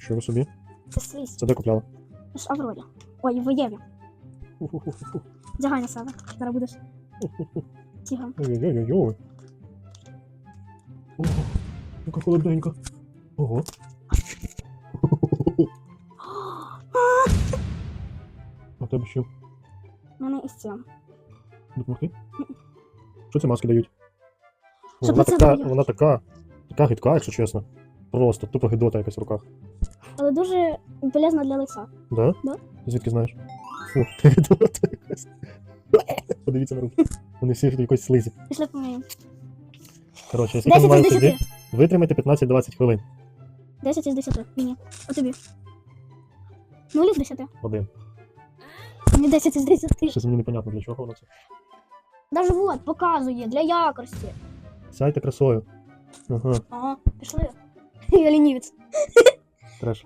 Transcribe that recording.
Що ви собі? Це свість. Це де купляла? З Аврорі. Ой, в Єві. Вдягай на себе. Зараз будеш Ху-ху-ху. Ой-ой-ой-ой. Ого, яка холодненька. Ого. А тебе що? У мене із цим. Допомогти? Що ці маски дають? Щоб Вона така, вона така, така гидка, якщо чесно. Просто тупо гидота якась в руках. Але дуже полезна для лиця. Да? Да. Звідки знаєш? Фу, гидота якась. Подивіться на руки. Вони всі в якось слизі. Пішли поміємо. Коротше, скільки 10 із 10. собі? Витримайте 15-20 хвилин. 10 із 10. Мені. А тобі. 0 із 10. Один. Мені 10 із 10. Щось мені непонятно, для чого воно це. Даже вот, показує, для якості. Сяйте красою. Ага, Ага, пішли. Я ленивец. треш.